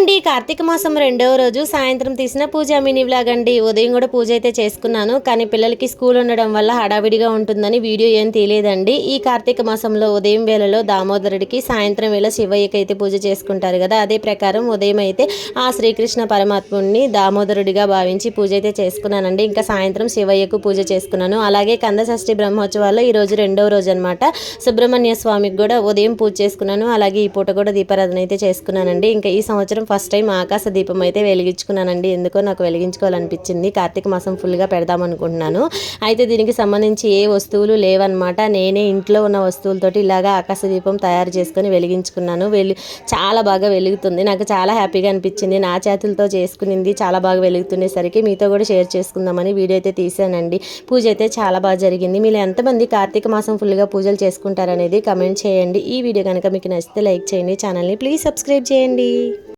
అండి. కార్తీక మాసం రెండవ రోజు సాయంత్రం తీసిన పూజ మినీ వ్లాగ్ అండి. ఉదయం కూడా పూజ అయితే చేసుకున్నాను. కానీ పిల్లలకి స్కూల్ ఉండడం వల్ల హడావిడిగా ఉంటుందని వీడియో ఏం తీయలేదండి. ఈ కార్తీక మాసంలో ఉదయం వేళలో దామోదరుడికి సాయంత్రం వేళ శివయ్యకి అయితే పూజ చేసుకుంటారు కదా. అదే ప్రకారం ఉదయం అయితే ఆ శ్రీకృష్ణ పరమాత్ముడిని దామోదరుడిగా భావించి పూజ అయితే చేసుకున్నానండి. ఇంకా సాయంత్రం శివయ్యకు పూజ చేసుకున్నాను. అలాగే కందషష్ఠి బ్రహ్మోత్సవాల్లో ఈ రోజు రెండవ రోజు అనమాట సుబ్రహ్మణ్య స్వామికి కూడా ఉదయం పూజ చేసుకున్నాను. అలాగే ఈ పూట కూడా దీపారాధన అయితే చేసుకున్నానండి. ఇంకా ఈ సంవత్సరం ఫస్ట్ టైం ఆకాశ దీపం అయితే వెలిగించుకున్నానండి. ఎందుకో నాకు వెలిగించుకోవాలనిపించింది. కార్తీక మాసం ఫుల్గా పెడదాం అనుకుంటున్నాను. అయితే దీనికి సంబంధించి ఏ వస్తువులు లేవన్నమాట. నేనే ఇంట్లో ఉన్న వస్తువులతోటి ఇలాగా ఆకాశ దీపం తయారు చేసుకొని వెలిగించుకున్నాను. వెలి చాలా బాగా వెలుగుతుంది. నాకు చాలా హ్యాపీగా అనిపించింది. నా చేతులతో చేసుకునింది చాలా బాగా వెలుగుతుండేసరికి మీతో కూడా షేర్ చేసుకుందామని వీడియో అయితే తీసానండి. పూజ అయితే చాలా బాగా జరిగింది. మీరు ఎంతమంది కార్తీక మాసం ఫుల్గా పూజలు చేసుకుంటారనేది కమెంట్ చేయండి. ఈ వీడియో కనుక మీకు నచ్చితే లైక్ చేయండి. ఛానల్ని ప్లీజ్ సబ్స్క్రైబ్ చేయండి.